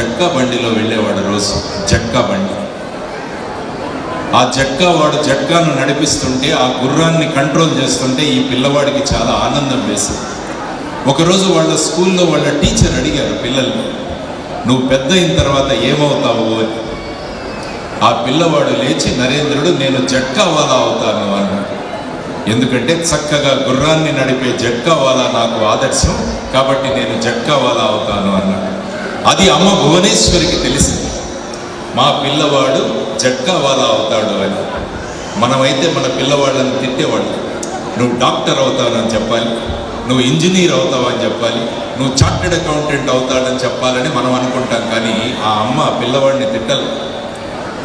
జట్కా బండిలో వెళ్ళేవాడు రోజు జట్కా బండి. ఆ జట్కా వాడు జట్కాను నడిపిస్తుంటే ఆ గుర్రాన్ని కంట్రోల్ చేస్తుంటే ఈ పిల్లవాడికి చాలా ఆనందం వేసింది. ఒకరోజు వాళ్ళ స్కూల్లో వాళ్ళ టీచర్ అడిగారు పిల్లల్ని నువ్వు పెద్ద అయిన తర్వాత ఏమవుతావు? అని. ఆ పిల్లవాడు లేచి నరేంద్రుడు నేను జట్కావాలా అవుతాను అన్నాడు. ఎందుకంటే చక్కగా గుర్రాన్ని నడిపే జట్కా వాలా నాకు ఆదర్శం కాబట్టి నేను జట్కావాలా అవుతాను అన్నాడు. అది అమ్మ భువనేశ్వరికి తెలిసింది. మా పిల్లవాడు జట్కావాలా అవుతాడు అని. మనమైతే మన పిల్లవాళ్ళని తిట్టేవాళ్ళు. నువ్వు డాక్టర్ అవుతావని చెప్పాలి. నువ్వు ఇంజనీర్ అవుతావని చెప్పాలి. నువ్వు చార్టెడ్ అకౌంటెంట్ అవుతాడని చెప్పాలని మనం అనుకుంటాం కానీ ఆ అమ్మ పిల్లవాడిని తిట్టలు.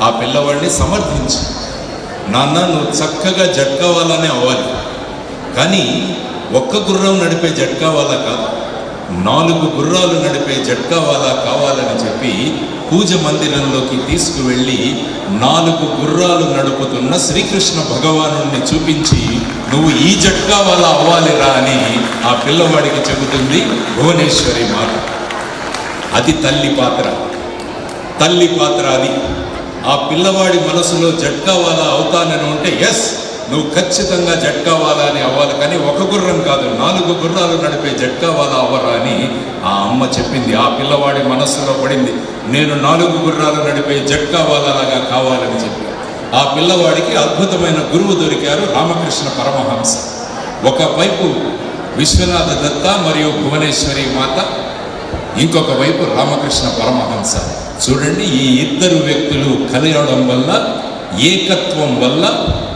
ఆ పిల్లవాడిని సమర్థించి నాన్న నువ్వు చక్కగా జట్కా వాళ్ళనే అవ్వాలి. కానీ ఒక్క గుర్రం నడిపే జట్కా వాళ్ళ కాదు. నాలుగు గుర్రాలు నడిపే జట్కా కావాలని చెప్పి పూజ మందిరంలోకి తీసుకువెళ్ళి నాలుగు గుర్రాలు నడుపుతున్న శ్రీకృష్ణ భగవాను చూపించి నువ్వు ఈ జట్కావాలా వాళ్ళ అవ్వాలిరా అని ఆ పిల్లవాడికి చెబుతుంది భువనేశ్వరి మాత. అది తల్లి పాత్ర. తల్లి పాత్ర అది. ఆ పిల్లవాడి మనసులో జట్కావాలా అవుతానని ఉంటే ఎస్ నువ్వు ఖచ్చితంగా జట్కావాలా అని అవ్వాలి కానీ ఒక గుర్రం కాదు నాలుగు గుర్రాలు నడిపే జట్కావాలా అవ్వరా అని ఆ అమ్మ చెప్పింది. ఆ పిల్లవాడి మనస్సులో పడింది. నేను నాలుగు గుర్రాలు నడిపే జట్కావాలాగా కావాలని చెప్పి. ఆ పిల్లవాడికి అద్భుతమైన గురువు దొరికారు రామకృష్ణ పరమహంస. ఒకవైపు విశ్వనాథ దత్త మరియు భువనేశ్వరి మాత ఇంకొక వైపు రామకృష్ణ పరమహంస. చూడండి ఈ ఇద్దరు వ్యక్తులు కలయడం వల్ల ఏకత్వం వల్ల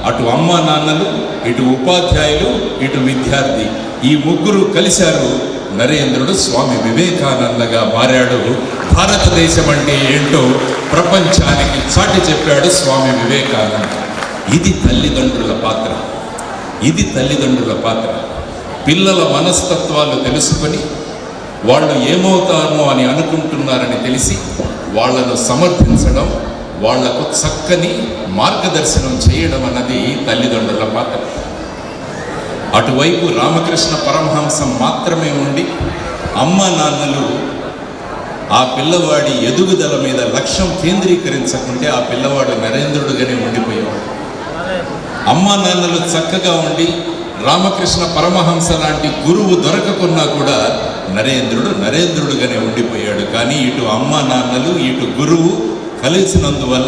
అటు అమ్మ నాన్నలు ఇటు ఉపాధ్యాయులు ఇటు విద్యార్థి. ఈ ముగ్గురు కలిశారు నరేంద్రుడు స్వామి వివేకానందగా మారాడు. భారతదేశం అంటే ఏంటో ప్రపంచానికి చాటి చెప్పాడు స్వామి వివేకానంద. ఇది తల్లిదండ్రుల పాత్ర. ఇది తల్లిదండ్రుల పాత్ర. పిల్లల మనస్తత్వాలు తెలుసుకొని వాళ్ళు ఏమవుతారో అని అనుకుంటున్నారని తెలిసి వాళ్ళను సమర్థించడం వాళ్ళకు చక్కని మార్గదర్శనం చేయడం అన్నది తల్లిదండ్రుల పాత్ర. అటువైపు రామకృష్ణ పరమహంసం మాత్రమే ఉండి అమ్మ నాన్నలు ఆ పిల్లవాడి ఎదుగుదల మీద లక్ష్యం కేంద్రీకరించకుంటే ఆ పిల్లవాడు నరేంద్రుడుగానే ఉండిపోయేవాడు. అమ్మ నాన్నలు చక్కగా ఉండి రామకృష్ణ పరమహంస లాంటి గురువు దొరకకున్నా కూడా నరేంద్రుడు నరేంద్రుడుగానే ఉండిపోయాడు. కానీ ఇటు అమ్మ నాన్నలు ఇటు గురువు కలిసినందువల్ల